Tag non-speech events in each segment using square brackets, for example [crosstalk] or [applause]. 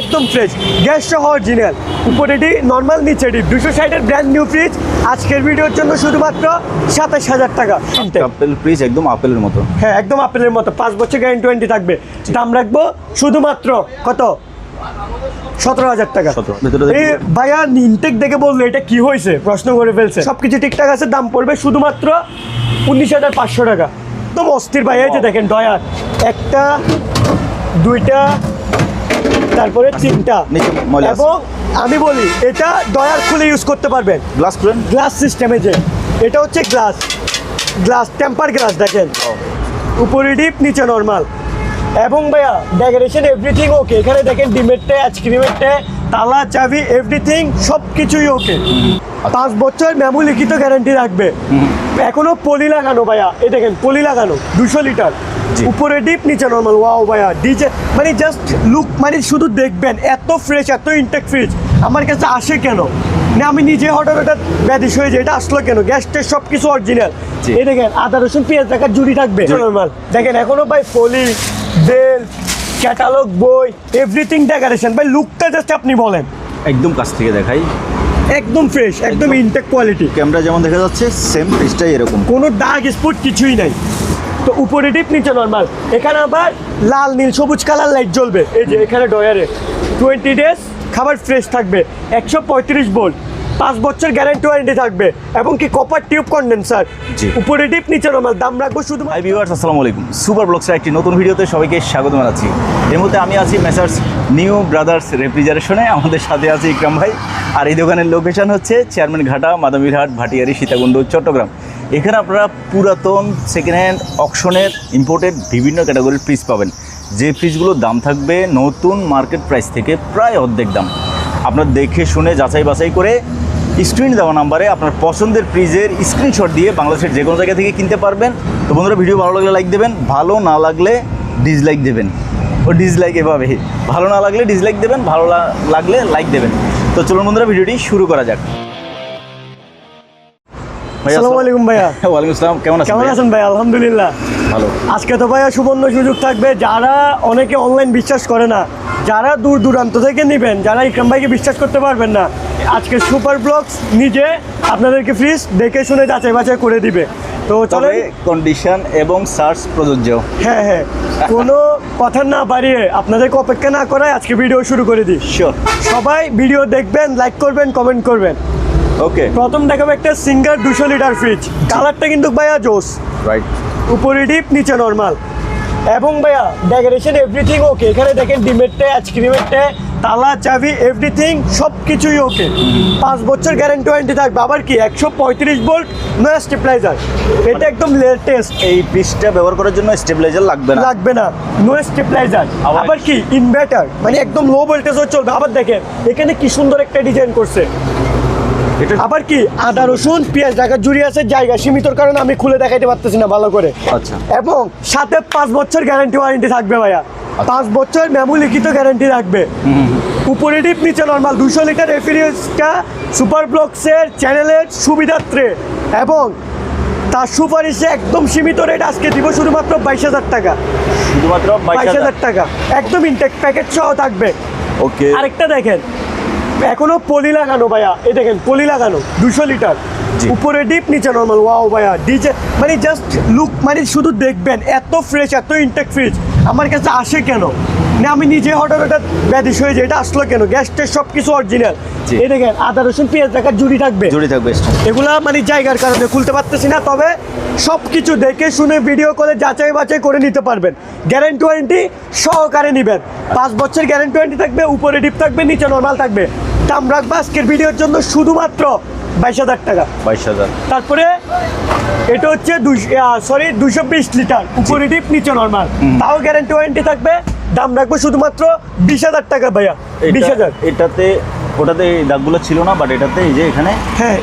একদম fresh gas সহ original উপরে ডি নর্মাল নিচে ডি দুশো ষাটের ব্র্যান্ড নিউ ফ্রিজ আজকের ভিডিওর জন্য শুধুমাত্র সাতাশ হাজার টাকা। আপেল ফ্রিজ একদম আপেলের মতো। হ্যাঁ একদম আপেলের মতো। পাঁচ বছর গ্যারেন্টি ওয়ারেন্টি থাকবে। দাম রাখব শুধুমাত্র কত? সতেরো হাজার টাকা। 17 ভেতরে ভাইয়া ইনটেক দেখে বলল এটা কি হয়েছে? প্রশ্ন করে ফেলছে। সবকিছু ঠিকঠাক আছে দাম পড়বে শুধুমাত্র উনিশ হাজার পাঁচশো টাকা। একদম অস্থির ভাইয়া এই যে দেখেন ডয়ার একটা দুইটা তারপরে ময়লা এবং আমি বলি এটা দয়ার খুলে ইউজ করতে পারবেন। গ্লাস খুলেন। গ্লাস সিস্টেমে যে এটা হচ্ছে গ্লাস গ্লাস টেম্পার গ্লাস দেখেন। উপরে ডিপ নিচে নর্মাল এবং ভাইয়া ডেকোরেশন এভরিথিং ওকে এখানে দেখেন ডিমেরটে আইসক্রিমেরটে তালা চাবি এভরিথিং সব কিছুই ওকে। পাঁচ বছর মেমু লিখিত গ্যারান্টি রাখবে। এখনও পলি লাগানো ভাইয়া এই দেখেন পলি লাগানো দুশো লিটার। উপরে ডিপ নিচে নর্মাল ওয়াও ভাইয়া ডিজে মানে জাস্ট লুক মানে শুধু দেখবেন এত ফ্রেশ এত ইনটেক ফ্রিজ আমার কাছে আসে কেন? না আমি নিজে হঠাৎ হঠাৎ ব্যাধিস হয়ে যায় এটা আসলো কেন? গ্যাসটা সব কিছু অরিজিনাল। এই দেখেন আদা রসুন পেঁয়াজ রাখার জুড়ি থাকবে নর্মাল দেখেন এখনও ভাই ফলি বেল ক্যাটালগ বই এভরিথিং ডেকোরেশন ভাই লুকটা জাস্ট আপনি বলেন। একদম কাছ থেকে দেখাই। একদম ফ্রেশ একদম। ইনটেক কোয়ালিটি ক্যামেরা যেমন দেখা যাচ্ছে সেম ফ্রিজটাই এরকম। কোনো দাগ স্পট কিছুই নাই। তো উপরে ডিপ নিচে নর্মাল এখানে আবার লাল নীল সবুজ কালার লাইট জ্বলবে। এই যে এখানে ডয়ারে টোয়েন্টি ডেজ খাবার ফ্রেশ থাকবে। একশো পঁয়ত্রিশ ভোল্ট পাঁচ বছর গ্যারান্টি ওয়ারেন্টি থাকবে। এবং কি কপার টিউব কন্ডেন্সার। উপরে ডিপ নিচে নর্মাল দাম রাখব শুধু হাই ভিউয়ার্স আসসালামু আলাইকুম। সুপার ব্লগসের একটি নতুন ভিডিওতে সবাইকে স্বাগত জানাচ্ছি। এর মধ্যে আমি আছি মেসার্স নিউ ব্রাদার্স রেফ্রিজারেশনে আমাদের সাথে আছে ইকরাম ভাই। আর এই দোকানের লোকেশন হচ্ছে চেয়ারম্যান ঘাটা মাদামিরহাট ভাটিয়ারি সীতাকুণ্ড চট্টগ্রাম এখানে আপনারা পুরাতন সেকেন্ড হ্যান্ড অকশনের ইম্পোর্টেড বিভিন্ন ক্যাটাগরির ফ্রিজ পাবেন। যে ফ্রিজগুলোর দাম থাকবে নতুন মার্কেট প্রাইস থেকে প্রায় অর্ধেক দাম। আপনার দেখে শুনে যাচাই বাছাই করে স্ক্রিন দেওয়া নাম্বারে আপনার পছন্দের ফ্রিজের স্ক্রিনশট দিয়ে বাংলাদেশের যে কোনো জায়গা থেকে কিনতে পারবেন। তো বন্ধুরা ভিডিও ভালো লাগলে লাইক দেবেন ভালো না লাগলে ডিসলাইক দেবেন। ও ডিসলাইক এভাবে। ভালো না লাগলে ডিসলাইক দেবেন ভালো লাগলে লাইক দেবেন। তো চলুন বন্ধুরা ভিডিওটি শুরু করা যাক। ভাই, আসসালামু আলাইকুম ভাইয়া। [laughs] ওয়ালাইকুম আসসালাম কেমন আছেন কেমন আছেন ভাই আলহামদুলিল্লাহ। ভালো। আজকে তো ভাইয়া সুবর্ণ সুযোগ থাকবে। যারা অনেকে অনলাইন বিশ্বাস করে না যারা দূর দূরান্ত থেকে নেবেন যারা ইকরাম ভাইকে বিশ্বাস করতে পারবেন না আজকে সুপার ব্লগস নিজে আপনাদেরকে ফ্রিজ দেখে শুনে যাচাই বাছাই করে দিবে। তো চলে কন্ডিশন এবং সার্চ প্রযোজ্য। হ্যাঁ হ্যাঁ। কোনো কথা না বাড়িয়ে আপনাদেরকে অপেক্ষা না করায় আজকে ভিডিও শুরু করে দিই। শিওর সবাই ভিডিও দেখবেন লাইক করবেন কমেন্ট করবেন। ওকে প্রথম দেখাবো একটা সিঙ্গার দুশো লিটার ফ্রিজ কালারটা কিন্তু ভাইয়া জোস। রাইট উপরে ডিপ নিচে নর্মাল এবং ভাইয়া ডেকোরেশন এভরিথিং ওকে এখানে দেখেন ডিমেরটে আইসক্রিমেরটে তালা চাবি এভরিথিং সব কিছুই ওকে পাঁচ বছর গ্যারেন্টি ওয়ারেন্টি থাকবে। আবার কি একশো পঁয়ত্রিশ ভোল্ট নো স্টেপলাইজার এটা একদম লেটেস্ট এই ফ্রিজটা ব্যবহার করার জন্য স্টেবিলাইজার লাগবে না। লাগবে না। নো স্টেপলাইজার আবার- কি ইনভার্টার মানে একদম লো ভোল্টেজও চলবে। আবার দেখেন এখানে কি সুন্দর একটা ডিজাইন করছে। আবার কি আদা রসুন পেঁয়াজ ঢাকা জুড়ি আছে জায়গা সীমিতর কারণে আমি খুলে দেখাইতে পারতেছি না ভালো করে। আচ্ছা। এবং সাথে পাঁচ বছর গ্যারান্টি ওয়ারেন্টি থাকবে ভাইয়া। পাঁচ বছর মেমু লিখিত গ্যারান্টি রাখবে উপরে ডিপ নিচে নর্মাল দুশো লিটার রেফ্রিজারেটরটা সুপার ব্লকসের চ্যানেলের সুবিধার্থে। এবং তার সুপারিশে একদম সীমিত রেট আজকে দিব শুধুমাত্র বাইশ হাজার টাকা। শুধুমাত্র বাইশ বাইশ হাজার টাকা। একদম ইনটেক প্যাকেট সহ থাকবে। ওকে আরেকটা দেখেন এখনও পলি লাগানো ভাইয়া। এই দেখেন পলি লাগানো দুশো লিটার। উপরে ডিপ নিচে নর্মাল ওয়াও ভাইয়া ডিজে মানে জাস্ট লুক মানে শুধু দেখবেন এত ফ্রেশ এত ইনটেক ফ্রিজ আমার কাছে আসে কেন? না আমি নিজে হঠাৎ হঠাৎ ব্যাধিস হয়ে যায়। এটা আসলো কেন? গ্যাসটের সব কিছু অরিজিনাল। এই দেখেন আদা রসুন পেঁয়াজ রাখার জুড়ি থাকবে। জুড়ে থাকবে এগুলা মানে জায়গার কারণে খুলতে পারতেছি না তবে সব কিছু দেখে শুনে ভিডিও করে যাচাই বাছাই করে নিতে পারবেন। গ্যারেন্টি ওয়ারেন্টি সহকারে নেবেন। পাঁচ বছর গ্যারেন্টি ওয়ারেন্টি থাকবে উপরে ডিপ থাকবে নিচে নর্মাল থাকবে। দাম রাখব আজকের ভিডিওর জন্য শুধুমাত্র বাইশ হাজার টাকা। বাইশ হাজার। তারপরে এটা হচ্ছে সরি দুশো বিশ লিটার। উপরে ডিপ নিচে নর্মাল তাও গ্যারেন্টি ওয়ারেন্টি থাকবে। দাম রাখব শুধুমাত্র বিশ হাজার টাকা ভাইয়া বিশ হাজার। এটাতে ওটাতে এই দাগগুলো ছিল না বাট এটাতে এই যে এখানে হ্যাঁ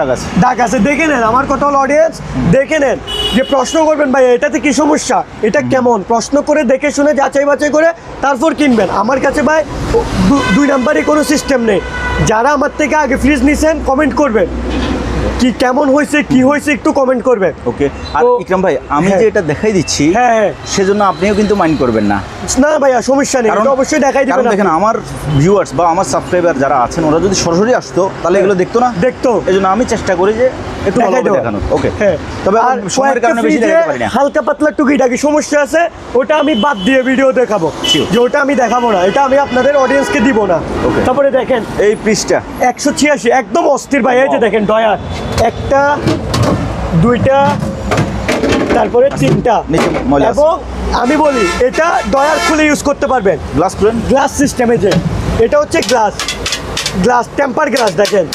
দাগ আছে। দাগ আছে। দেখে নেন আমার কথা হলো অডিয়েন্স দেখে নেন যে প্রশ্ন করবেন ভাই এটাতে কি সমস্যা? এটা কেমন? প্রশ্ন করে দেখে শুনে যাচাই বাছাই করে তারপর কিনবেন। আমার কাছে ভাই দুই নাম্বারই কোনো সিস্টেম নেই। যারা আমার থেকে আগে ফ্রিজ নিছেন কমেন্ট করবেন। কি কেমন হয়েছে কি হয়েছে একটু কমেন্ট করবেন। ওকে আর ইকরাম ভাই আমি হ্যাঁ। যে এটা দেখাই দিচ্ছি হ্যাঁ হ্যাঁ। সেজন্য আপনিও কিন্তু মাইন্ড করবেন না। না ভাইয়া সমস্যা নেই এটা অবশ্যই দেখাই কারণ দিবেন দেখেন আমার ভিউয়ার্স বা আমার সাবস্ক্রাইবার যারা আছেন ওরা যদি সরাসরি আসতো তাহলে এগুলো দেখতো না? দেখতো। এই জন্য আমি চেষ্টা করি যে একটু। দেখানোর। ওকে। হ্যাঁ। তবে সময়ের কারণে বেশি দেখাতে পারি না। হালকা পাতলা টুকিটাকি সমস্যা আছে ওটা আমি বাদ দিয়ে ভিডিও দেখাবো। যে ওটা আমি দেখাবো না এটা আমি আপনাদের অডিয়েন্সকে দিব না। তারপরে দেখেন এই পৃষ্ঠা একশো ছিয়াশি একদম অস্থির ভাই এই যে. দেখেন ডয়ার একটা দুইটা তারপরে তিনটা। এবং আমি বলি এটা ডয়ার খুলে ইউজ করতে পারবেন। গ্লাস খুলেন। গ্লাস সিস্টেমে যে এটা হচ্ছে গ্লাস গ্লাস টেম্পার গ্লাস দেখেন।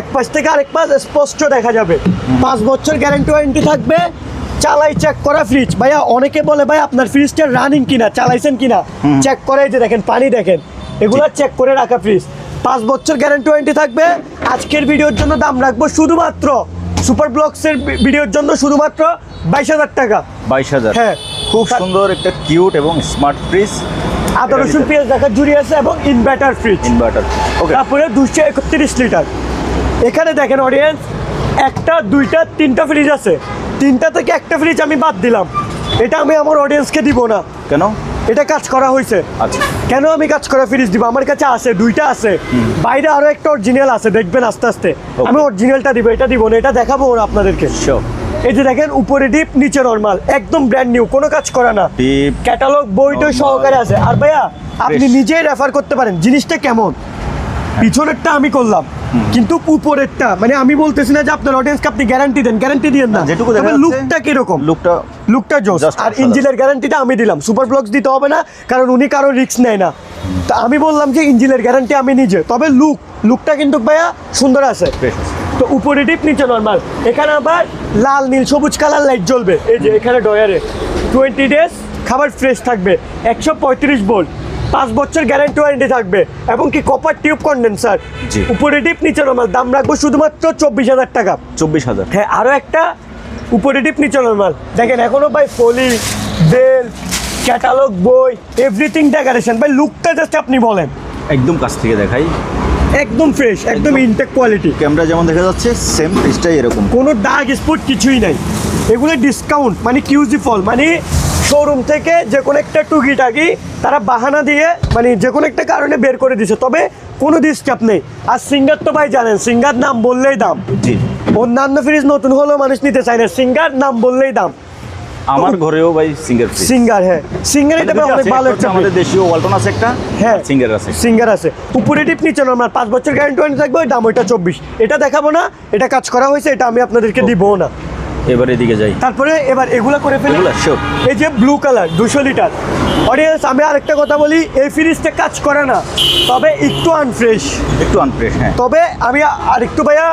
এক পাশ থেকে আরেক পাশ স্পষ্ট দেখা যাবে। পাঁচ বছর গ্যারেন্টি ওয়ারেন্টি থাকবে। চালাই চেক করা ফ্রিজ ভাইয়া অনেকে বলে ভাই আপনার ফ্রিজটা রানিং কিনা? চালাইছেন কিনা? চেক করে এই যে দেখেন পানি দেখেন। এগুলো চেক করে রাখা ফ্রিজ পাঁচ বছর গ্যারান্টি ওয়ারেন্টি থাকবে। আজকের ভিডিওর জন্য দাম রাখব শুধুমাত্র সুপার ব্লকসের ভিডিওর জন্য শুধুমাত্র বাইশ হাজার টাকা। বাইশ হাজার। হ্যাঁ। খুব সুন্দর একটা কিউট এবং স্মার্ট ফ্রিজ আদা রসুন পেঁয়াজ দেখা জুড়ি আছে এবং ইনভার্টার ফ্রিজ ইনভার্টার ওকে তারপরে দুশো একত্রিশ লিটার এখানে দেখেন অডিয়েন্স একটা দুইটা তিনটা ফ্রিজ আছে। তিনটা থেকে একটা ফ্রিজ আমি বাদ দিলাম। এটা আমি আমার অডিয়েন্সকে দিব না। কেন? এটা কাজ করা হয়েছে আচ্ছা। কেন আমি কাজ করা ফিরিস দিব? আমার কাছে আছে দুইটা আছে। বাইরে আরও একটা অরিজিনাল আছে দেখবেন আস্তে আস্তে। আমি অরিজিনালটা দিব এটা দিব না এটা দেখাবো ওরা আপনাদেরকে। এই যে দেখেন উপরে ডিপ নিচে নরমাল একদম ব্র্যান্ড নিউ কোনো কাজ করা না। ক্যাটালগ বইটা. সহকারে আছে। আর ভাইয়া আপনি নিজেই রেফার করতে পারেন জিনিসটা কেমন? পিছনেরটা আমি করলাম। কিন্তু উপরেরটা মানে আমি বলতেছি না যে আপনার অডিয়েন্সকে আপনি গ্যারান্টি দেন গ্যারান্টি দিয়েন না। যেটুকু লুকটা কীরকম? লুকটা লুকটা জোস আর। ইঞ্জিনের গ্যারান্টিটা আমি দিলাম। সুপার ব্লকস দিতে হবে না কারণ উনি কারও রিস্ক নেয় না। তা আমি বললাম যে ইঞ্জিনের গ্যারান্টি আমি নিজে। তবে লুক লুকটা কিন্তু ভাইয়া সুন্দর আছে। তো উপরে ডিপ নিচে নর্মাল এখানে আবার লাল নীল সবুজ কালার লাইট জ্বলবে। এই যে এখানে ডয়ারে টোয়েন্টি ডেজ খাবার ফ্রেশ থাকবে। একশো পঁয়ত্রিশ ভোল্ট পাঁচ বছর গ্যারান্টি ওয়ারেন্টি থাকবে। এবং কি কপার টিউব কন্ডেন্সার। উপরে ডিপ নিচে নর্মাল দাম রাখব শুধুমাত্র চব্বিশ হাজার টাকা। চব্বিশ হাজার। হ্যাঁ আরও একটা উপরে ডিপ নিচে নর্মাল দেখেন এখনও ভাই ফলি বেল ক্যাটালগ বই এভরিথিং ডেকোরেশন ভাই লুকটা জাস্ট আপনি বলেন। একদম কাছ থেকে দেখাই। একদম ফ্রেশ একদম ইনটেক কোয়ালিটি ক্যামেরা যেমন দেখা যাচ্ছে সেম ফ্রিজটাই এরকম। কোনো দাগ স্পট কিছুই নাই। এগুলো ডিসকাউন্ট মানে কিউজি ফল মানে শোরুম থেকে যে কোনো একটা টুকিটাকি তারা বাহানা দিয়ে মানে যে কোনো একটা কারণে বের করে দিছে। তবে কোনো ডিসকাপ নেই। আর সিঙ্গার তো ভাই জানেন সিঙ্গার নাম বললেই দাম। জি। অন্যান্য ফ্রিজ নতুন হলেও মানুষ নিতে চায় না। সিঙ্গার নাম বললেই দাম। আমার ঘরেও ভাই সিঙ্গার সিঙ্গার হ্যাঁ। সিঙ্গার এটা অনেক ভালো একটা আমাদের দেশীয় ওয়ালটন আছে একটা হ্যাঁ। সিঙ্গার আছে। সিঙ্গার আছে। উপরে টিপ নিচে নর্মাল পাঁচ বছর গ্যারান্টি থাকবে ওই দাম ওইটা চব্বিশ। এটা দেখাবো না এটা কাজ করা হয়েছে এটা আমি আপনাদেরকে দিব না। এবার এদিকে যাই। তারপরে এবার এগুলা করে ফেলি। এই যে ব্লু কালার দুশো লিটার অডিয়েন্স আমি আরেকটা কথা বলি এই ফ্রিজটা কাজ করে না। তবে একটু আনফ্রেশ একটু আনফ্রেশ হ্যাঁ। তবে আমি আরেকটু ভাইয়া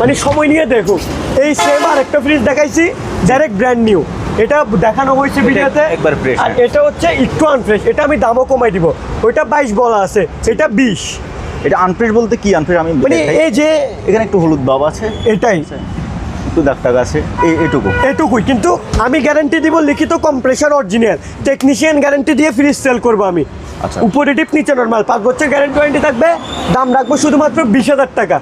মানে সময় নিয়ে দেখুন এই সেম আরেকটা ফ্রিজ দেখাইছি ডাইরেক্ট ব্র্যান্ড নিউ এটা দেখানো হয়েছে ভিডিওতে একবার ফ্রেশ আর হ্যাঁ। এটা হচ্ছে একটু আনফ্রেশ এটা আমি দামও কমাই দিব। ওইটা বাইশ বলা আছে এটা বিশ। এটা আনফ্রেশ বলতে কি? আনফ্রেশ আমি মানে এই যে এখানে একটু হলুদ ভাব আছে। এটাই। একটু দাগ টাগ আছে এই এটুকু। এটুকুই কিন্তু আমি গ্যারান্টি দিব লিখিত কম্প্রেসার অরিজিনাল টেকনিশিয়ান গ্যারান্টি দিয়ে ফ্রিজ সেল করব আমি। আচ্ছা। উপরে টিপ নিচে নর্মাল পাঁচ বছর গ্যারান্টি ওয়ারেন্টি থাকবে দাম রাখব শুধুমাত্র বিশ হাজার টাকা।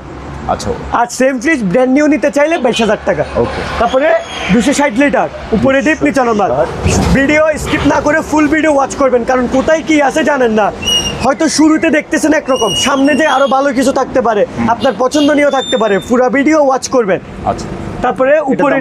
আচ্ছা। আর সেম ফ্রিজ ব্র্যান্ড নিউ নিতে চাইলে বাইশ হাজার টাকা। Okay. তারপরে দুশো ষাট লিটার উপরে ডিপ নিচে নর্মাল ভিডিও স্কিপ না করে ফুল ভিডিও ওয়াচ করবেন কারণ কোথায় কি আছে জানেন না। হয়তো শুরুতে দেখতেছেন একরকম সামনে যে আরও ভালো কিছু থাকতে পারে আপনার পছন্দনীয় থাকতে পারে পুরো ভিডিও ওয়াচ করবেন। আচ্ছা। তারপরে উপরে?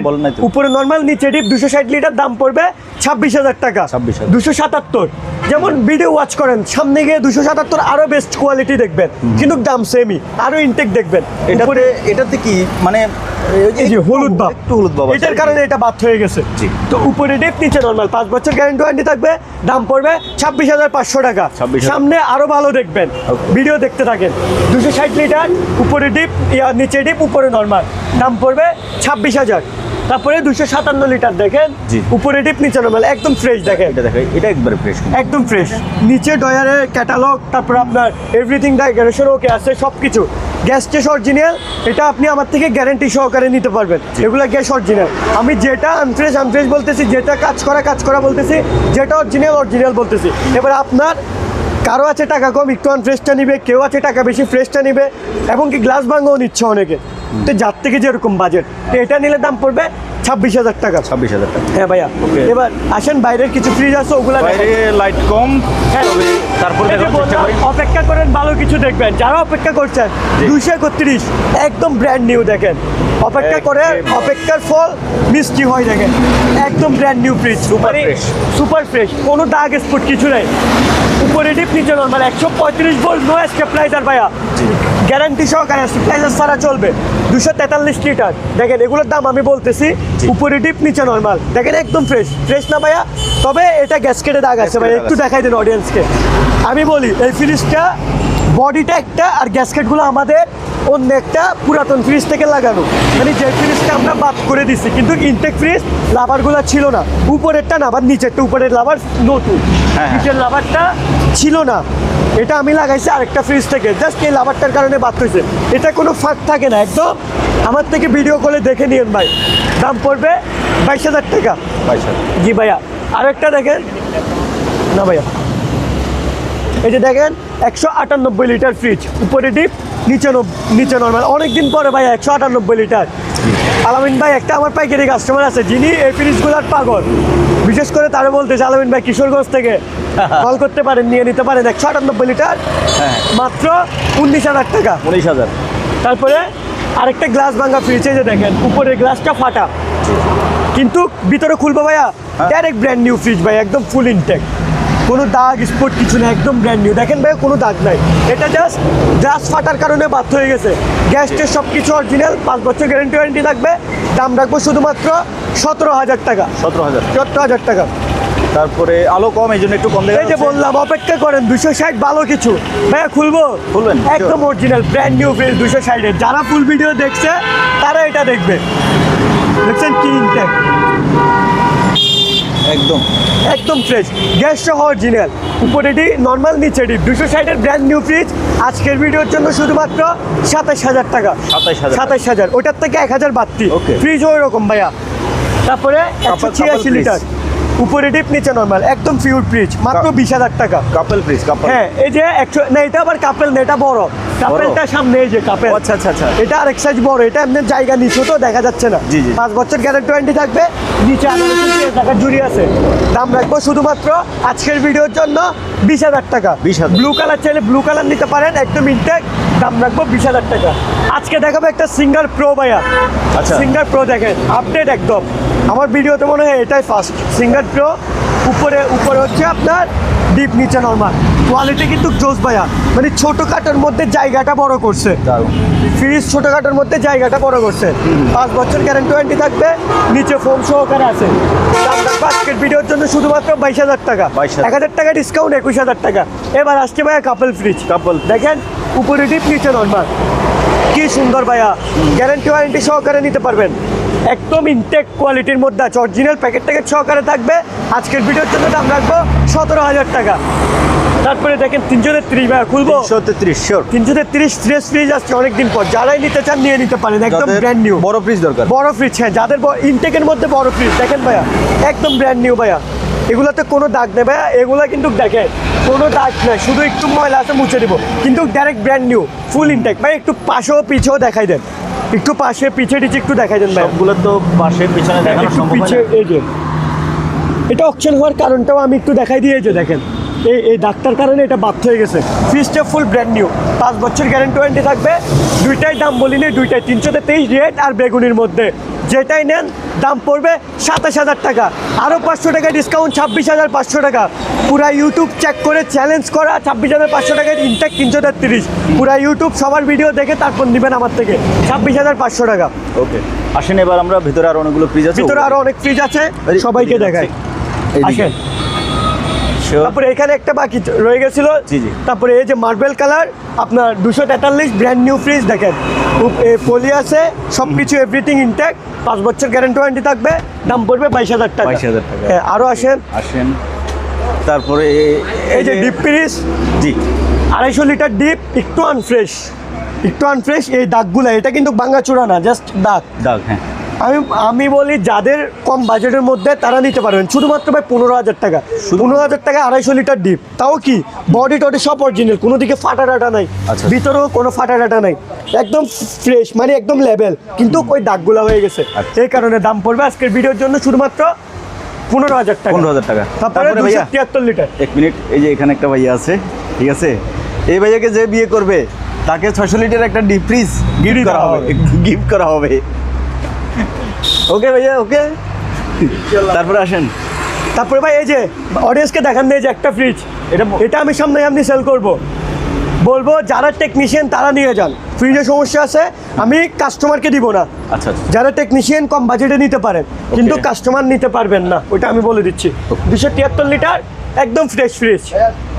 উপরে নর্মাল নিচে ডিপ দুশো ষাট লিটার দাম পড়বে ছাব্বিশ হাজার টাকা। 26,000 দুশো সাতাত্তর। যেমন ভিডিও ওয়াচ করেন সামনে গিয়ে দুশো সাতাত্তর আরও বেস্ট কোয়ালিটি দেখবেন। কিন্তু দাম সেমই আরও ইনটেক দেখবেন। এটাতে এটাতে কি মানে হলুদ একটু হলুদ এটার কারণে এটা বাদ হয়ে গেছে। তো উপরে ডিপ নিচে নর্মাল পাঁচ বছর গ্যারান্টি ওয়ারেন্টি থাকবে দাম পড়বে ছাব্বিশ হাজার পাঁচশো টাকা। 26,000 সামনে আরও ভালো দেখবেন। ভিডিও দেখতে থাকেন। দুশো ষাট লিটার উপরে ডিপ নিচে ডিপ উপরে নর্মাল দাম পড়বে ছাব্বিশ হাজার। তারপরে দুশো সাতান্ন লিটার দেখেন। উপরে ডিপ নিচে নর্মাল একদম ফ্রেশ দেখেন। এটা দেখাই এটা একবারে ফ্রেশ একদম ফ্রেশ নিচে ডয়ারের ক্যাটালগ তারপর আপনার এভরিথিং ডাইগ্রেশন ওকে আছে সব কিছু গ্যাস টেস অরিজিনাল এটা আপনি আমার থেকে গ্যারেন্টি সহকারে নিতে পারবেন। এগুলো গ্যাস অরিজিনাল আমি যেটা আনফ্রেশ আনফ্রেশ বলতেছি যেটা কাজ করা কাজ করা বলতেছি যেটা অরিজিনাল অরিজিনাল বলতেছি। এবার আপনার কারও আছে টাকা কম, একটু আনফ্রেশটা নিবে, কেউ আছে টাকা বেশি ফ্রেশটা নিবে, এবং কি গ্লাস ভাঙ্গাও নিচ্ছে অনেকে। তো যার থেকে যেরকম বাজেট এটা নিলে দাম পড়বে ছাব্বিশ হাজার টাকা। ছাব্বিশ হাজার টাকা। হ্যাঁ ভাইয়া এবার আসেন বাইরের কিছু ফ্রিজ আছে ওগুলা বাইরে লাইট কম হ্যাঁ। তারপরে অপেক্ষা করেন ভালো কিছু দেখবেন। যারা অপেক্ষা করছেন জি। দুইশো একত্রিশ একদম ব্র্যান্ড নিউ দেখেন। অপেক্ষা করে অপেক্ষার ফল মিষ্টি হয় দেখেন। একদম brand new fridge Super fresh। Super fresh কোনো দাগ স্পট কিছু নেই। উপরে ডিপ নিচে নর্মাল একশো পঁয়ত্রিশ ভোল্ট নো স্টেপলাইজার ভাইয়া। গ্যারান্টি সহকারে স্টেপলাইজার ছাড়া চলবে। দুশো তেতাল্লিশ লিটার দেখেন এগুলোর দাম আমি বলতেছি। উপরে ডিপ নিচে নর্মাল দেখেন একদম ফ্রেশ ফ্রেশ না ভাইয়া? তবে এটা গ্যাসকেটে দাগ আছে ভাই একটু দেখাই দিন অডিয়েন্সকে আমি বলি এই ফ্রিজটা বডিটা একটা আর গ্যাসকেটগুলো আমাদের অন্য একটা পুরাতন ফ্রিজ থেকে লাগানো। মানে যে ফ্রিজটা আমরা বাদ করে দিছি কিন্তু ইনটেক ফ্রিজ লাভারগুলো ছিল না। উপরেরটা না আবার নিচেরটা উপরের লাভার নতুন। হ্যাঁ। নিচের লাভারটা ছিল না। এটা আমি লাগাইছি আরেকটা ফ্রিজ থেকে। জাস্ট এই লাভারটার কারণে বাদ হয়েছে এটা কোনো ফাঁক থাকে না একদম। আমার থেকে ভিডিও কলে দেখে নিন ভাই। দাম পড়বে বাইশ হাজার টাকা। বাইশ জি ভাইয়া। আরেকটা দেখেন। না ভাইয়া। এই যে দেখেন একশো আটানব্বই লিটার ফ্রিজ উপরে ডিপ নিচে নিচে নর্মাল অনেকদিন পরে ভাইয়া একশো আটানব্বই লিটার। আলামিন ভাই একটা আমার পাইকারি কাস্টমার আছে যিনি এই ফ্রিজগুলোর পাগল। বিশেষ করে তারা বলতেছে আলামিন ভাই কিশোরগঞ্জ থেকে কল করতে পারেন নিয়ে নিতে পারেন। একশো আটানব্বই লিটার হ্যাঁ। মাত্র উনিশ হাজার টাকা। উনিশ হাজার। তারপরে আরেকটা গ্লাস ভাঙা ফ্রিজ এই যে দেখেন উপরের গ্লাসটা ফাটা। কিন্তু ভিতরে খুলবো ভাইয়া হ্যাঁ। ডাইরেক্ট ব্র্যান্ড নিউ ফ্রিজ ভাই একদম ফুল ইনটেক কোনো দাগ স্পট কিছু না একদম ব্র্যান্ড নিউ দেখেন ভাই কোনো দাগ নাই। এটা জাস্ট গ্লাস ফাটার কারণে বাধ্য হয়ে গেছে। গ্যাস টেস্ট সব কিছু অরিজিনাল পাঁচ বছর গ্যারেন্টি ওয়ারেন্টি থাকবে দাম রাখব শুধুমাত্র সতেরো হাজার টাকা। সতেরো হাজার। সতেরো হাজার টাকা। তারপরে আলো কম এই জন্য একটু কম দেখা এই যে বললাম অপেক্ষা করেন দুশো ষাট ভালো কিছু। ভাইয়া খুলবো? খুলবেন, একদম অরিজিনাল ব্র্যান্ড নিউ ফ্রিজ দুশো ষাটের যারা ফুল ভিডিও দেখছে তারা এটা দেখবে। দেখছেন কি ইনটেক একদম। একদম ফ্রেশ গ্যাস সহ অরিজিনাল উপরে ডি নর্মাল নিচে ডি দুশো ষাটের ব্র্যান্ড নিউ ফ্রিজ আজকের ভিডিওর জন্য শুধুমাত্র সাতাশ হাজার টাকা। 27,000 সাতাশ হাজার। ওটার থেকে এক হাজার বাড়তি. ফ্রিজ ওই রকম ভাইয়া। তারপরে একশো ছিয়াশি লিটার উপরে ডিপ নিচে নর্মাল একদম পিওর ফ্রিজ মাত্র বিশ হাজার টাকা। Couple fridge couple. হ্যাঁ এই যে একশো না এটা আবার কাপেল না এটা বড়। কাপেলটা সামনে এই যে কাপেল। আচ্ছা আচ্ছা আচ্ছা। এটা আরেক সাইজ বড় এটা এমনি জায়গা নিচে তো দেখা যাচ্ছে না। জি, জি। পাঁচ বছর গ্যারেন্টি ওয়ারেন্টি থাকবে নিচে টাকা জুড়ি আছে। দাম রাখব শুধুমাত্র আজকের ভিডিওর জন্য বিশ হাজার টাকা। 20,000 ব্লু কালার চাইলে ব্লু কালার নিতে পারেন একদম ইনটেক দাম রাখব বিশ হাজার টাকা। আজকে দেখাবো একটা সিঙ্গার প্রো ভাইয়া। আচ্ছা। সিঙ্গার প্রো দেখেন আপডেট একদম। আমার ভিডিওতে মনে হয় এটাই ফার্স্ট সিঙ্গার প্রো উপরে উপরে হচ্ছে আপনার ডিপ নিচে নর্মাল কোয়ালিটি কিন্তু জোস ভাইয়া। মানে ছোটোখাটোর মধ্যে জায়গাটা বড় করছে। ফ্রিজ ছোটখাটোর মধ্যে জায়গাটা বড় করছে। পাঁচ বছর গ্যারান্টি ওয়ারেন্টি থাকবে নিচে ফোন সহকারে আছে। আজকের ভিডিওর জন্য শুধুমাত্র বাইশ হাজার টাকা। 22,000 এক হাজার টাকা ডিসকাউন্ট একুশ হাজার টাকা। এবার আসছে ভাইয়া কাপল ফ্রিজ Couple। দেখেন উপরে ডিপ নিচে নর্মাল কি সুন্দর ভাইয়া। গ্যারান্টি ওয়ারেন্টি সহকারে নিতে পারবেন। একদম ইনটেক কোয়ালিটির মধ্যে আছে। অরিজিনাল প্যাকেট ট্যাকেট সহকারে থাকবে। আজকের ভিডিওর জন্য দাম রাখব সতেরো হাজার টাকা। তারপরে দেখেন তিনশো তেত্রিশ ভাইয়া খুলবো? তিনশো তেত্রিশ শিওর তিনশো তেত্রিশ ফ্রেশ ফ্রিজ আসছে অনেকদিন পর। যারাই নিতে চান নিয়ে নিতে পারেন একদম ব্র্যান্ড নিউ বড় ফ্রিজ দরকার। বড় ফ্রিজ হ্যাঁ যাদের ইনটেকের মধ্যে বড় ফ্রিজ দেখেন ভাইয়া একদম ব্র্যান্ড নিউ ভাইয়া। এগুলোতে কোনো দাগ নেই ভাইয়া এগুলো কিন্তু দেখেন কোনো দাগ নেই শুধু একটু ময়লা আছে মুছে দিব। কিন্তু direct brand new full intact ভাই একটু পাশেও পিছেও দেখাই দেন। একটু পাশে পিছে টিছে একটু দেখাই দেন ভাই সবগুলো তো পাশে পিছনে দেখানো একটু সম্ভব পিছে। এই যে। এটা অকশন হওয়ার কারণটাও আমি একটু দেখাই দিয়ে যে দেখেন। এই এই ডাক্তার কারণে এটা বাধ্য হয়ে গেছে। ফ্রিজটা ফুল ব্র্যান্ড নিউ পাঁচ বছর গ্যারেন্টি ওয়ারেন্টি থাকবে। দুইটাই দাম বলিনি দুইটাই তিনশোতে তেইশ রেট আর বেগুনির মধ্যে। যেটাই নেন দাম পড়বে সাতাশ হাজার টাকা। আরও পাঁচশো টাকা ডিসকাউন্ট ছাব্বিশ হাজার পাঁচশো টাকা। পুরা ইউটিউব চেক করে চ্যালেঞ্জ করা ছাব্বিশ হাজার পাঁচশো টাকা ইনটেক তিনশো তেত্রিশ। পুরা ইউটিউব সবার ভিডিও দেখে তারপর নেবেন আমার থেকে। ছাব্বিশ হাজার পাঁচশো টাকা। ওকে আসেন এবার আমরা ভিতরে আরও অনেকগুলো ফ্রিজ আছে। ভিতরে আরও অনেক ফ্রিজ আছে। সবাইকে দেখাই। আসেন। Sure. তারপরে এখানে একটা বাকি রয়ে গেছিল। জি, জি। তারপরে এই যে মার্বেল কালার আপনার দুশো তেতাল্লিশ ব্র্যান্ড নিউ ফ্রিজ দেখেন। পলি আছে সব কিছু এভরিথিং ইনটেক পাঁচ বছর গ্যারেন্টি ওয়ারেন্টি থাকবে দাম পড়বে বাইশ হাজার টাকা। 22,000 টাকা। হ্যাঁ আরও আসেন। আসেন। তারপরে এই যে ডিপ ফ্রিজ জি। আড়াইশো লিটার ডিপ একটু আনফ্রেশ একটু আনফ্রেশ এই দাগগুলো এটা কিন্তু ভাঙাচোরা না জাস্ট দাগ। দাগ হ্যাঁ। আমি আমি বলি যাদের কম বাজেটের মধ্যে তারা নিতে পারবেন। শুধুমাত্র ভাই পনেরো হাজার টাকা। পনেরো হাজার টাকা আড়াইশো লিটার ডিপ। তাও কি? বডি টডি সব অরিজিনাল কোনো দিকে ফাটা টাটা নাই। আচ্ছা। ভিতরেও কোনো ফাটা টাটা নাই। একদম ফ্রেশ মানে একদম লেভেল কিন্তু ওই দাগগুলো হয়ে গেছে। আচ্ছা। এই কারণে দাম পড়বে আজকের ভিডিওর জন্য শুধুমাত্র পনেরো হাজার টাকা। পনেরো হাজার টাকা। তারপরে ভাইয়া তিয়াত্তর লিটার। এক মিনিট এই যে এখানে একটা ভাইয়া আছে ঠিক আছে? এই ভাইয়াকে যে বিয়ে করবে তাকে ছশো লিটার একটা ডিপ ফ্রিজ গিফট করা হবে। গিফট করা হবে। ওকে ভাইয়া ওকে? তারপরে আসেন। তারপরে ভাই এই যে অডিয়েন্সকে দেখান দেয় যে একটা ফ্রিজ এটা এটা আমি সামনে আপনি সেল করব। বলব যারা টেকনিশিয়ান তারা নিয়ে যান। ফ্রিজে সমস্যা আছে আমি কাস্টমারকে দিব না। আচ্ছা আচ্ছা। যারা টেকনিশিয়ান কম বাজেটে নিতে পারেন। কিন্তু কাস্টমার নিতে পারবেন না ওটা আমি বলে দিচ্ছি। দুশো তিয়াত্তর লিটার একদম ফ্রেশ ফ্রেশ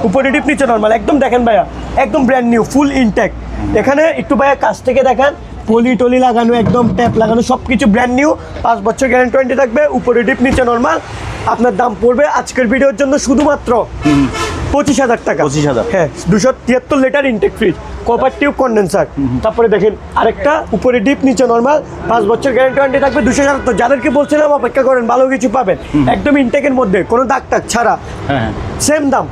উপরে ডিপ নিচে নর্মাল একদম দেখেন ভাইয়া একদম ব্র্যান্ড নিউ ফুল ইনটেক এখানে একটু ভাইয়া কাছ থেকে দেখান পলি টলি লাগানো, একদম ট্যাপ লাগানো সব কিছু ব্র্যান্ড নিউ পাঁচ বছর গ্যারেন্টি থাকবে, উপরে ডিপ নিচে নর্মাল আপনার দাম পড়বে আজকের ভিডিওর জন্য শুধুমাত্র। পঁচিশ হাজার টাকা। 25,000 হ্যাঁ দুশো তিয়াত্তর litre intact fridge copper tube condenser তারপরে দেখেন আরেকটা উপরে ডিপ নিচে নর্মাল পাঁচ বছর গ্যারেন্টি ওয়ারেন্টি থাকবে দুশো সাতাত্তর। যাদেরকে বলছিলাম অপেক্ষা করেন ভালো কিছু পাবেন। একদম ইনটেকের মধ্যে কোনো দাগ টাগ ছাড়া। হ্যাঁ হ্যাঁ। সেম দাম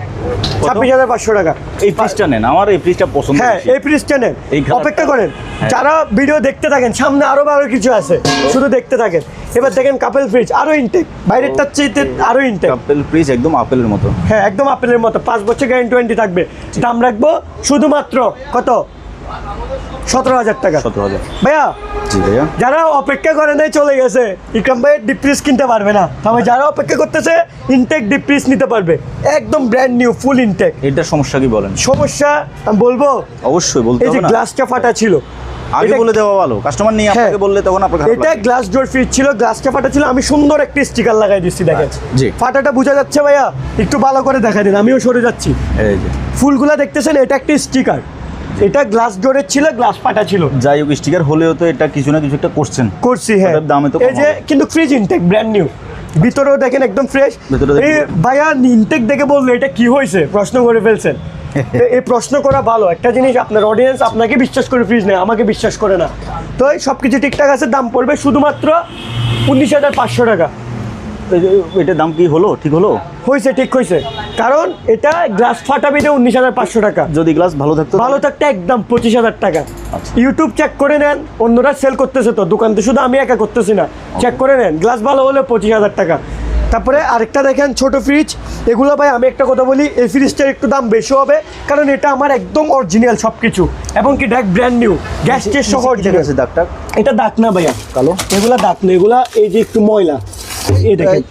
ছাব্বিশ হাজার পাঁচশো টাকা। এই ফ্রিজটা নেন আমার এই ফ্রিজটা পছন্দ হ্যাঁ এই ফ্রিজটা নেন। অপেক্ষা করেন হ্যাঁ। যারা ভিডিও দেখতে থাকেন সামনে আরও ভালো কিছু আছে শুধু দেখতে থাকেন। এবার দেখেন কাপেল ফ্রিজ আরও ইনটেক বাইরেরটার চাইতে আরও ইনটেক আপেল ফ্রিজ একদম আপেলের মতো। হ্যাঁ একদম আপেলের মতো। পাঁচ বছর গ্যারেন্টি থাকবে। দাম রাখব শুধুমাত্র কত? সতেরো হাজার টাকা। সতেরো হাজার। ভাইয়া জি ভাইয়া। যারা অপেক্ষা করে নাই চলে গেছে ইকরাম ভাই ডিপ্রিস কিনতে পারবে না। তবে যারা অপেক্ষা করতেছে ইনটেক ডিপ্রিস নিতে পারবে। একদম ব্র্যান্ড নিউ ফুল ইনটেক এটার সমস্যা কি বলেন? সমস্যা আমি বলব অবশ্যই বলতে এই যে গ্লাসটা ফাটা ছিল। আগে বলে দেওয়া ভালো। কাস্টমার নিয়ে হ্যাঁ। আপনাকে বললে তখন আপনার এটা গ্লাস ডোর ফ্রিজ ছিল গ্লাসটা ফাটা ছিল আমি সুন্দর একটা স্টিকার লাগাই দিচ্ছি দেখেন। আচ্ছা, জি। ফাটাটা বোঝা যাচ্ছে ভাইয়া একটু ভালো করে দেখা দিন আমিও সরে যাচ্ছি। এই যে। ফুলগুলা দেখতেছেন এটা একটা স্টিকার এটা গ্লাস ডোরের ছিল গ্লাস ফাটা ছিল। যাই হোক স্টিকার হলেও তো এটা কিছু না কিছু একটা করছেন। করছি হ্যাঁ। দামে তো এই যে কিন্তু ফ্রিজ ইনটেক ব্র্যান্ড নিউ ভিতরেও দেখেন একদম ফ্রেশ। এই ভাইয়া ইনটেক দেখে বলল এটা কি হয়েছে? প্রশ্ন করে ফেলছেন। [laughs] এই প্রশ্ন করা ভালো। একটা জিনিস আপনার অডিয়েন্স আপনাকে বিশ্বাস করে ফ্রিজ নেয় আমাকে বিশ্বাস করে না। তো এই সব কিছু ঠিকঠাক আছে দাম পড়বে শুধুমাত্র উনিশ হাজার পাঁচশো টাকা। এটার দাম কি হলো? ঠিক হলো? হয়েছে ঠিক হয়েছে। কারণ এটা গ্লাস ফাটা বেঁধে উনিশ হাজার পাঁচশো টাকা। যদি গ্লাস ভালো থাকতো ভালো থাকতে একদম পঁচিশ হাজার টাকা। আচ্ছা। ইউটিউব চেক করে নেন অন্যরা সেল করতেছে তো দোকানতে শুধু আমি একা করতেছি না। চেক করে নেন গ্লাস ভালো হলে পঁচিশ হাজার টাকা। তারপরে আরেকটা দেখেন ছোট ফ্রিজ এগুলো ভাই আমি একটা কথা বলি এই ফ্রিজটার একটু দাম বেশি হবে কারণ এটা আমার একদম অরিজিনাল সব কিছু এবং কি দেখ ব্র্যান্ড নিউ গ্যাস টেস্ট সহ অরিজিনাল আছে দাগটা এটা দাগ না ভাইয়া। কালো? এগুলা দাগ না এগুলা এই যে একটু ময়লা। এই দেখেন।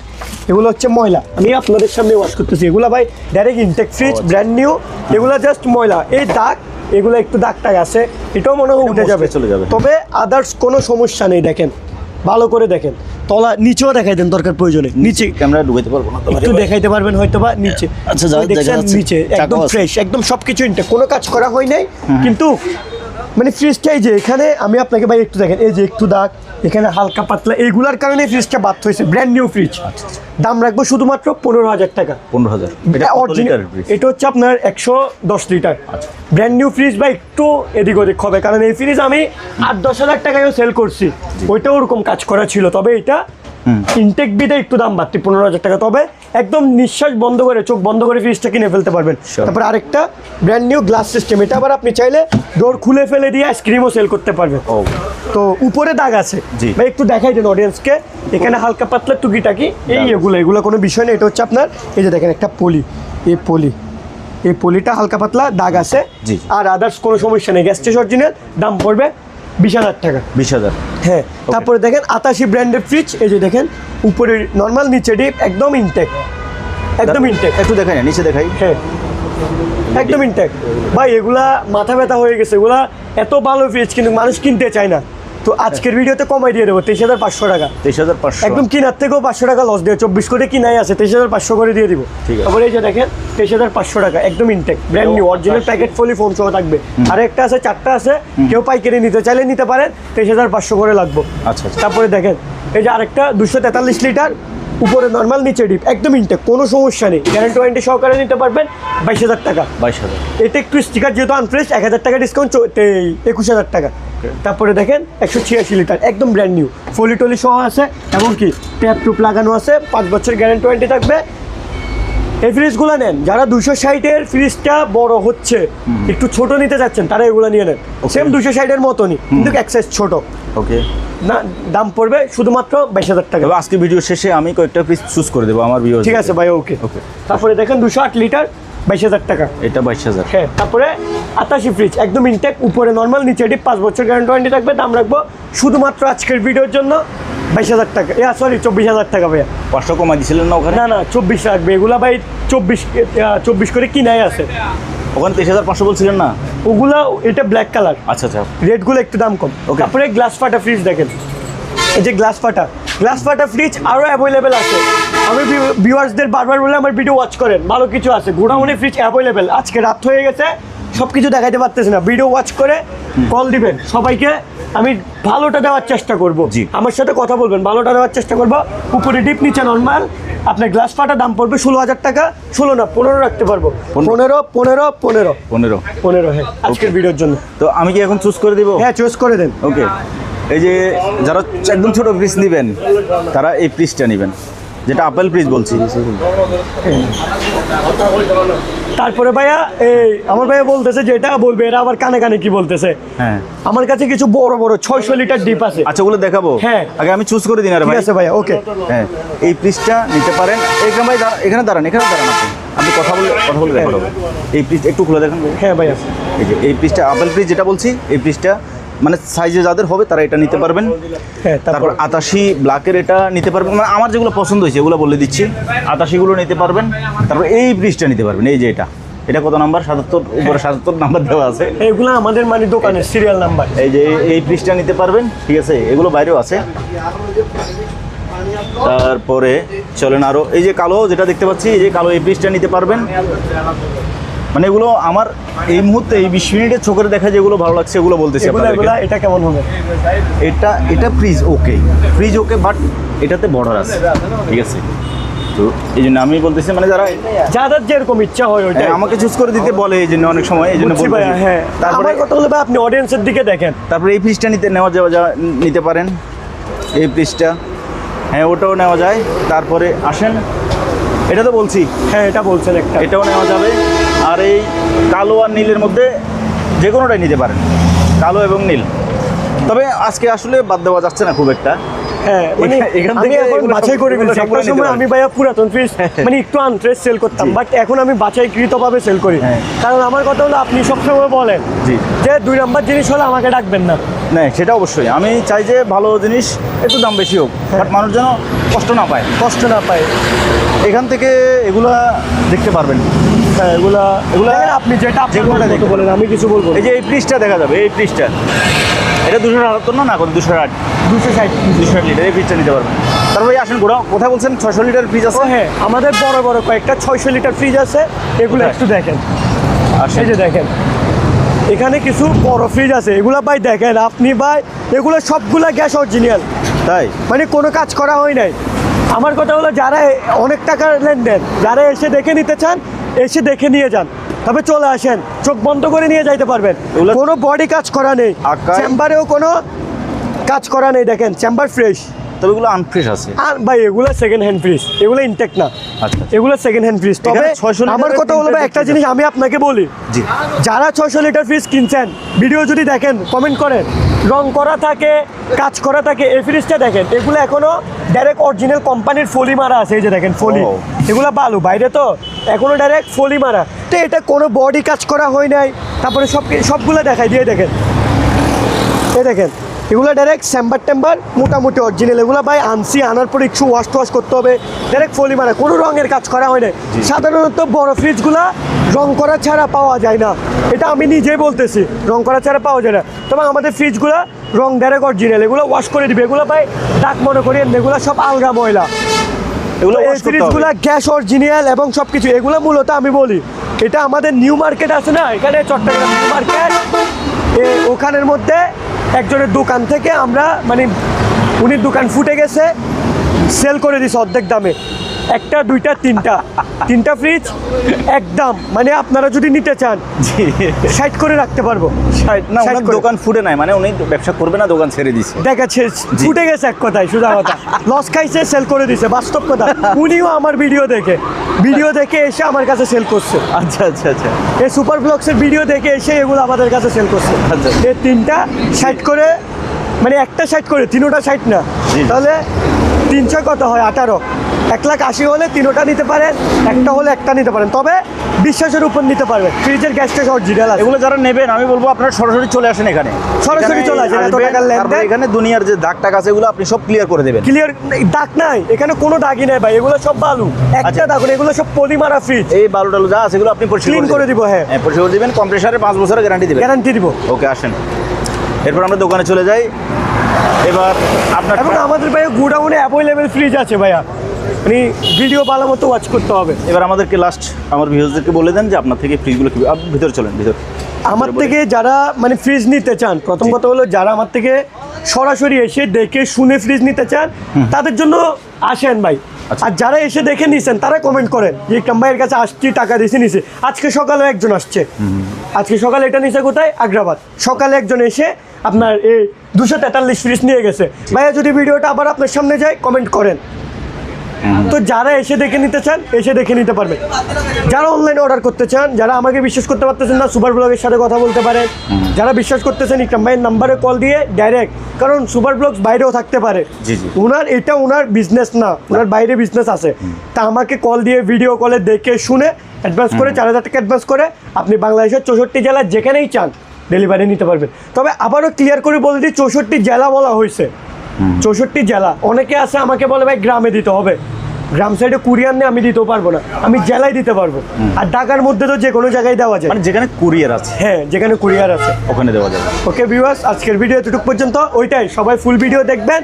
এগুলো হচ্ছে ময়লা। আমি আপনাদের সামনে ওয়াশ করতেছি। এগুলা ভাই direct intact fridge. Brand new এগুলো জাস্ট ময়লা। এই দাগ এগুলো একটু দাগ টাগ আছে এটাও মনে হয় উঠে যাবে। চলে যাবে। তবে আদার্স কোনো সমস্যা নেই দেখেন। ভালো করে দেখেন। তলা নিচেও দেখাই দেন দরকার প্রয়োজনে। নিচে ক্যামেরা ঢুকাইতে পারব না একটু দেখাইতে পারবেন হয়তো বা নিচে। আচ্ছা, দেখছেন নিচে একদম ফ্রেশ একদম সব কিছু ইনটেক কোনো কাজ করা হয় নাই কিন্তু মানে ফ্রিজটা এই যে এখানে আমি আপনাকে ভাই একটু দেখেন এই যে একটু দাগ এখানে হালকা পাতলা এইগুলার কারণে ফ্রিজটা বাদ হয়েছে ব্র্যান্ড নিউ ফ্রিজ দাম রাখব শুধুমাত্র পনেরো হাজার টাকা। পনেরো হাজার। এটা হচ্ছে আপনার একশো দশ লিটার। ব্র্যান্ড নিউ ফ্রিজ বা একটু এদিক ওদিক হবে কারণ এই ফ্রিজ আমি আট দশ হাজার টাকায়ও সেল করছি। ওইটাও ওরকম কাজ করা ছিল তবে এটা ইনটেক বিদে একটু দাম বাড়তি পনেরো হাজার টাকা। তবে একদম নিঃশ্বাস বন্ধ করে চোখ বন্ধ করে ফ্রিজটা কিনে ফেলতে পারবেন। তারপর আরেকটা ব্র্যান্ড নিউ গ্লাস সিস্টেম এটা আবার আপনি চাইলে ডোর খুলে ফেলে দিয়ে আইসক্রিমও সেল করতে পারবেন। তো উপরে দাগ আছে। ভাই একটু দেখাই দেন অডিয়েন্সকে এখানে হালকা পাতলা টুকিটাকি এই এগুলো এগুলো কোনো বিষয় না এটা হচ্ছে আপনার এই যে দেখেন একটা পলি এই পলি। এই পলিটা হালকা পাতলা দাগ আছে। আর আদার্স কোনো সমস্যা নেই গ্যাস অরিজিনাল দাম পড়বে বিশ হাজার টাকা। বিশ হাজার। হ্যাঁ তারপরে দেখেন আতাশি ব্র্যান্ডের ফ্রিজ এই যে দেখেন উপরে নর্মাল নিচে ডিপ একদম ইনটেক একদম ইনটেক একটু দেখাই না নিচে দেখাই। হ্যাঁ। একদম ইনটেক ভাই এগুলা মাথা ব্যথা হয়ে গেছে। এগুলা এত ভালো ফ্রিজ কিন্তু মানুষ কিনতে চায় না। তো আজকের ভিডিওতে কমাই দিয়ে দেবো তেইশ হাজার পাঁচশো টাকা। তেইশ হাজার পাঁচশো। একদম কিনার থেকেও পাঁচশো টাকা লস দিয়ে চব্বিশ করে কিনাই আছে তেইশ হাজার পাঁচশো করে দিয়ে দিব। ঠিক আছে। তারপরে এই যে দেখেন তেইশ হাজার পাঁচশো টাকা একদম intact brand new original packet fully phone সহ থাকবে। আর একটা আছে চারটা আছে কেউ পাইকারি নিতে চাইলে নিতে পারেন তেইশ হাজার পাঁচশো করে লাগবে। আচ্ছা আচ্ছা। তারপরে দেখেন এই যে আরেকটা দুশো তেতাল্লিশ লিটার উপরে নর্মাল নিচে ডিপ একদম ইনটেক কোনো সমস্যা নেই। গ্যারান্টি ওয়ারেন্টি সহকারে নিতে পারবেন বাইশ হাজার টাকা। বাইশ হাজার। এতে একটু স্টিকার যেহেতু আনফ্রেশ এক হাজার টাকা ডিসকাউন্ট একুশ হাজার টাকা। তারপরে দেখেন একশো ছিয়াশি লিটার একদম ব্র্যান্ড নিউ ফলি টলি সহ আছে এবং কি ট্যাপ টুপ লাগানো আছে পাঁচ বছর গ্যারান্টি ওয়ারেন্টি থাকবে। এই ফ্রিজগুলো নেন যারা দুশো ষাটের ফ্রিজটা বড় হচ্ছে একটু ছোট নিতে চাচ্ছেন তারা এগুলো নিয়ে নেন। সেম দুশো ষাটের মতনই কিন্তু এক সাইজ ছোট। ওকে না দাম পড়বে শুধুমাত্র বাইশ হাজার টাকা। আজকে ভিডিও শেষে আমি কয়েকটা পিস চুজ করে দেবো আমার ভিডিও ঠিক আছে ভাই ওকে ওকে তারপরে দেখেন দুশো আট লিটার বাইশ হাজার টাকা। এটা বাইশ হাজার। হ্যাঁ তারপরে আটাশি ফ্রিজ একদম ইনটেক উপরে নর্মাল নিচে ডিপ পাঁচ বছর গ্যারান্টি ওয়ারেন্টি থাকবে দাম রাখব শুধুমাত্র আজকের ভিডিওর জন্য বাইশ হাজার টাকা। ইয়া সরি চব্বিশ হাজার টাকা ভাইয়া। পাঁচশো কমাই দিয়েছিলেন না ওখানে? না না চব্বিশ রাখবে। এগুলা ভাই চব্বিশ চব্বিশ করে কিনাই আছে। ওখানে তেইশ হাজার পাঁচশো বলছিলেন না? ওগুলা এটা ব্ল্যাক কালার আচ্ছা আচ্ছা। রেটগুলো একটু দাম কম. তারপরে গ্লাস ফাটা ফ্রিজ দেখেন। এই যে গ্লাস ফাটা গ্লাস ফাটা ফ্রিজ আরও অ্যাভেলেবেল আছে। আমি ভিউয়ার্সদের বারবার বলে আমার ভিডিও ওয়াচ করেন ভালো কিছু আছে। গোডাউনে ফ্রিজ অ্যাভেলেবেল আজকে রাত হয়ে গেছে সব কিছু দেখাইতে পারতেছে না। ভিডিও ওয়াচ করে কল দিবেন। সবাইকে আমি ভালোটা দেওয়ার চেষ্টা করব। জি। আমার সাথে কথা বলবেন ভালোটা দেওয়ার চেষ্টা করব। উপরে ডিপ নিচে নর্মাল আপনার গ্লাস ফাটা দাম পড়বে ষোলো হাজার টাকা। ষোলো না পনেরো রাখতে পারব। পনেরো। পনেরো পনেরো পনেরো। পনেরো। পনেরো হ্যাঁ আজকের ভিডিওর জন্য। তো আমি কি এখন চুজ করে দিব? হ্যাঁ চুজ করে দেন। ওকে এই যে যারা একদম ছোট পিস নেবেন তারা এই পিসটা নেবেন। যেটা আপেল ফ্রিজ বলছি। তারপরে ভাইয়া এই আমার ভাইয়া বলতেছে যে এটা বলবে এরা আবার কানে কানে কি বলতেছে? হ্যাঁ। আমার কাছে কিছু বড় বড় ছয়শো লিটার ডিপ আছে। আচ্ছা ওগুলো দেখাবো? হ্যাঁ। আগে আমি চুজ করে দিন আর ঠিক ভাই। আছে ভাইয়া ওকে। হ্যাঁ এই পিসটা নিতে পারেন। এখানে ভাই দাঁড়া- এখানে দাঁড়ান এখানে দাঁড়ান আপনি। আপনি কথা বলে কথা বলে দেখাবো। এই পিস একটু খুলে দেখেন ভাই। হ্যাঁ ভাইয়া। এই যে এই ফ্রিজটা আপেল ফ্রিজ যেটা বলছি এই ফ্রিজটা মানে সাইজে যাদের হবে তারা এটা নিতে পারবেন। হ্যাঁ তারপর আতাশি ব্ল্যাকের এটা নিতে পারবেন। মানে আমার যেগুলো পছন্দ হয়েছে এগুলো বলে দিচ্ছি। আতাশিগুলো নিতে পারবেন। তারপর এই ব্রিজটা নিতে পারবেন এই যে এটা। এটা কত নাম্বার? সাতাত্তর উপরে সাতাত্তর নাম্বার দেওয়া আছে। এগুলো আমাদের মানে দোকানের সিরিয়াল নাম্বার এই যে এই ব্রিজটা নিতে পারবেন ঠিক আছে? এগুলো বাইরেও আছে। তারপরে চলেন আরও। এই যে কালো যেটা দেখতে পাচ্ছি এই যে কালো এই ব্রিজটা নিতে পারবেন। মানে এগুলো আমার এই মুহূর্তে এই বিশ মিনিটের চোখের দেখা যেগুলো ভালো লাগছে এগুলো বলতেছি আপনাদেরকে। এটা কেমন হবে? এটা এটা fridge okay fridge okay but এটাতে বর্ডার আছে ঠিক আছে? তো এই জন্য আমি বলতেছি মানে যারা যাদের যেরকম ইচ্ছা হয় ওইটা হ্যাঁ, আমাকে চুজ করে দিতে বলে এই জন্য অনেক সময় এই জন্য হ্যাঁ। তারপরে কথা ভাই আপনি অডিয়েন্সের দিকে দেখেন। তারপরে এই ফ্রিজটা নিতে নেওয়া যাওয়া নিতে পারেন। এই ফ্রিজটা হ্যাঁ ওটাও নেওয়া যায়। তারপরে আসেন। এটা তো বলছি। হ্যাঁ এটা বলছেন একটা। এটাও নেওয়া যাবে। আর এই কালো আর নীলের মধ্যে যে কোনোটাই নিতে পারেন। কালো এবং নীল। তবে আজকে আসলে বাদ দেওয়া যাচ্ছে না খুব একটা। হ্যাঁ মানে আমি ভাইয়া পুরাতন ফ্রিজ মানে একটু আনফ্রেশ সেল করতাম বাট এখন আমি বাছাইকৃতভাবে সেল করি। হ্যাঁ। কারণ আমার কথা হলো আপনি সবসময় বলেন যে দুই নাম্বার জিনিস হলে আমাকে ডাকবেন না। না সেটা অবশ্যই। আমি চাই যে ভালো জিনিস একটু দাম বেশি হোক বাট মানুষ যেন কষ্ট না পায়। কষ্ট না পায়। এখান থেকে এগুলা দেখতে পারবেন। হ্যাঁ এগুলা এগুলা আপনি যেটা বলেন আমি কিছু বলব এই যে এই দেখা যাবে এই এটা দুশো আটাত্তর না? দুশো আট দুশো ষাট দুশো ষাট লিটার এই ফ্রিজটা নিতে পারবেন। তারপরে এই আসেন গোড়া কোথায় বলছেন? লিটার ফ্রিজ আছে? হ্যাঁ আমাদের বড় বড় কয়েকটা ছয়শো লিটার ফ্রিজ আছে। এগুলো একটু দেখেন। এই যে দেখেন। এখানে কিছু বড় ফ্রিজ আছে। এগুলা ভাই দেখেন আপনি ভাই এগুলো সবগুলা গ্যাস অরিজিনাল তাই? মানে কোনো কাজ করা হয় নাই। আমার কথা হলো যারা অনেক টাকার লেনদেন যারা এসে দেখে নিতে চান এসে দেখে নিয়ে যান। তবে চলে আসেন চোখ বন্ধ করে নিয়ে যাইতে পারবেন। কোনো বডি কাজ করা নেই। চেম্বারেও কোনো কাজ করা নেই দেখেন চেম্বার ফ্রেশ তবে এগুলো আনফ্রেশ আছে। আর ভাই এগুলো সেকেন্ড হ্যান্ড ফ্রিজ এগুলো ইনটেক না। আচ্ছা। এগুলো সেকেন্ড হ্যান্ড ফ্রিজ তবে এখানে 600 লিটারের আমার কথা হলো একটা জিনিস আমি আপনাকে বলি। জি। যারা ছয়শো লিটার ফ্রিজ কিনছেন ভিডিও যদি দেখেন কমেন্ট করেন। রং করা থাকে কাজ করা থাকে এই ফ্রিজটা দেখেন এগুলো এখনও ডাইরেক্ট অরিজিনাল কোম্পানির ফলি মারা আছে এই যে দেখেন ফলি। এগুলো বালু বাইরে তো এখনও ডাইরেক্ট ফলি মারা। তো এটা কোনো বডি কাজ করা হয় নাই। তারপরে সব সবগুলো দেখায় দিয়ে দেখেন। এই দেখেন এগুলো ডাইরেক্ট স্যাম্বার টেম্বার মোটামুটি অরিজিনাল এগুলো ভাই আনসি আনার পর একটু ওয়াশ টোয়াশ করতে হবে। ডাইরেক্ট ফলি মারা কোনো রঙের কাজ করা হয় না সাধারণত বড় ফ্রিজগুলো রং করা ছাড়া পাওয়া যায় না। এটা আমি নিজেই বলতেছি রং করা ছাড়া পাওয়া যায় না। তবে আমাদের ফ্রিজগুলো রং ডাইরেক্ট অরিজিনাল এগুলো ওয়াশ করে দিবে। এগুলো ভাই ডাক মনে করি এগুলো সব আলগা ময়লা। এগুলো এই। ফ্রিজগুলো গ্যাস অরিজিনাল এবং সব কিছু এগুলো মূলত আমি বলি। এটা আমাদের নিউ মার্কেট আছে না? এখানে চট্টগ্রাম নিউ মার্কেট ওখানের মধ্যে একজনের দোকান থেকে আমরা মানে উনি দোকান ফুটে গেছে সেল করে দিছে অর্ধেক দামে। একটা দুইটা তিনটা। তিনটা ফ্রিজ একদম। মানে আপনারা যদি নিতে চান জি। সাইড করে রাখতে পারব। না ওনার দোকান ফুটে নাই মানে উনি ব্যবসা করবে না দোকান ছেড়ে দিছে। দেখাচ্ছে ফুটে গেছে এক কথায় সোজা কথা। লস খাইছে সেল করে দিছে বাস্তব কথা। উনিও আমার ভিডিও দেখে। ভিডিও দেখে এসে আমার কাছে সেল করছে। আচ্ছা আচ্ছা আচ্ছা। এই সুপার ব্লগসের ভিডিও দেখে এসে এগুলো আমাদের কাছে সেল করছে। আচ্ছা। এই তিনটা সাইড করে মানে একটা সাইড করে তিনোটা সাইড না। তাহলে তিনশো কত হয়? আঠারো। এক লাখ আশি হলে তিনোটা নিতে পারেন একটা হলে একটা নিতে পারেন। তবে বিশ্বাসের উপর নিতে পারবেন। ফ্রিজের গ্যাসটা অরিজিনাল আছে। এগুলো যারা নেবেন আমি বলব আপনারা সরাসরি চলে আসেন এখানে। সরাসরি চলে আসেন, এত টাকার লেনদেন। এখানে দুনিয়ার যে দাগ টাক আছে এগুলো আপনি সব ক্লিয়ার করে দেবেন। ক্লিয়ার দাগ নাই এখানে কোনো দাগই নাই ভাই এগুলো সব বালু। একটা আচ্ছা। দাগ এগুলো সব পলিমারা ফ্রিজ এই বালু টালু যা আছে এগুলো আপনি পরিষ্কার Clean করে দিব, হ্যাঁ। পরিষ্কার করে দিবেন কম্প্রেসারে পাঁচ বছরের গ্যারান্টি দিবেন। গ্যারান্টি দিব। ওকে আসেন। এরপর আমরা দোকানে চলে যাই। এবার আপনার আমাদের ভাই গোডাউনে অ্যাভেলেবেল ফ্রিজ আছে ভাইয়া। মানে ভিডিও ভালো মতো ওয়াচ করতে হবে। এবার আমাদেরকে লাস্ট আমার ভিউজদেরকে বলে দেন যে আপনার থেকে ফ্রিজগুলো কি ভিতরে চলেন ভিতর। আমার থেকে যারা মানে ফ্রিজ নিতে চান প্রথম কথা হলো যারা আমার থেকে সরাসরি এসে দেখে শুনে ফ্রিজ নিতে চান তাদের জন্য আসেন ভাই। আচ্ছা। আর যারা এসে দেখে নিছেন তারা কমেন্ট করেন যে ইকরাম ভাইয়ের কাছে আসছি টাকা দিয়েছি নিছে। আজকে সকালে একজন আসছে। আজকে সকালে এটা নিছে কোথায়? আগ্রাবাদ। সকালে একজন এসে আপনার এই দুশো তেতাল্লিশ ফ্রিজ নিয়ে গেছে। ভাইয়া যদি ভিডিওটা আবার আপনার সামনে যায় কমেন্ট করেন। তো যারা এসে দেখে নিতে চান এসে দেখে নিতে পারবেন যারা অনলাইনে অর্ডার করতে চান যারা আমাকে বিশ্বাস করতে পারতেছেন না সুপার ব্লগের সাথে কথা বলতে পারেন যারা বিশ্বাস করতেছেন ইকরাম ভাইয়ের নাম্বারে কল দিয়ে ডাইরেক্ট কারণ সুপার ব্লগস বাইরেও থাকতে পারে। ওনার এটা ওনার বিজনেস না ওনার বাইরে বিজনেস আছে। তা আমাকে কল দিয়ে ভিডিও কলে দেখে শুনে অ্যাডভান্স করে চার হাজার টাকা অ্যাডভান্স করে আপনি বাংলাদেশের চৌষট্টি জেলার যেখানেই চান ডেলিভারি নিতে পারবেন। তবে আবারও ক্লিয়ার করে বলে দিই চৌষট্টি জেলা বলা হয়েছে। চৌষট্টি জেলা। অনেকে আছে আমাকে বলে ভাই গ্রামে দিতে হবে। গ্রাম সাইডে কুরিয়ার নিয়ে আমি দিতেও পারব না। আমি জেলায় দিতে পারব। আর ঢাকার মধ্যে তো যে কোনো জায়গায় দেওয়া যায়। মানে যেখানে কুরিয়ার আছে। হ্যাঁ যেখানে কুরিয়ার আছে। ওখানে দেওয়া যাবে। ওকে ভিউয়ার্স আজকের ভিডিও এতটুকু পর্যন্ত। ওইটাই সবাই ফুল ভিডিও দেখবেন।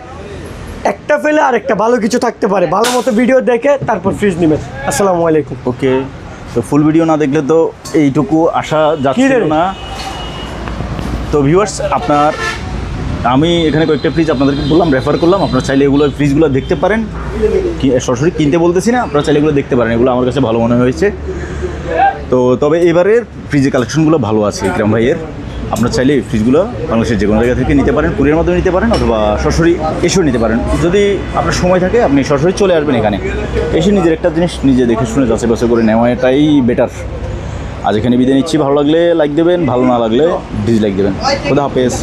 একটা ফেলে আর একটা ভালো কিছু থাকতে পারে। ভালো মতো ভিডিও দেখে তারপর ফ্রিজ নেবেন। আসসালামু আলাইকুম। ওকে তো ফুল ভিডিও না দেখলে তো এইটুকু আশা যাচ্ছিল না। তো ভিউয়ার্স আপনার আমি এখানে কয়েকটা ফ্রিজ আপনাদেরকে বললাম রেফার করলাম। আপনারা চাইলে এগুলো ফ্রিজগুলো দেখতে পারেন। কি, সরাসরি কিনতে বলতেছি না, আপনারা চাইলে এগুলো দেখতে পারেন। এগুলো আমার কাছে ভালো মনে হয়েছে। তো তবে এবারের ফ্রিজের কালেকশনগুলো ভালো আছে, ইকরাম ভাইয়ের। আপনার চাইলে ফ্রিজগুলো বাংলাদেশের যে কোনো জায়গা থেকে নিতে পারেন কুরিয়ার মাধ্যমে নিতে পারেন, অথবা সরাসরি এসেও নিতে পারেন। যদি আপনার সময় থাকে, আপনি সরাসরি চলে আসবেন এখানে। এসে নিজের একটা জিনিস নিজে দেখে শুনে যাচাই বাছাই করে নেওয়াটাই বেটার আজ এখানে বিদায় নিচ্ছি। ভালো লাগলে লাইক দেবেন, ভালো না লাগলে ডিসলাইক দেবেন। খোদা হাফেজ।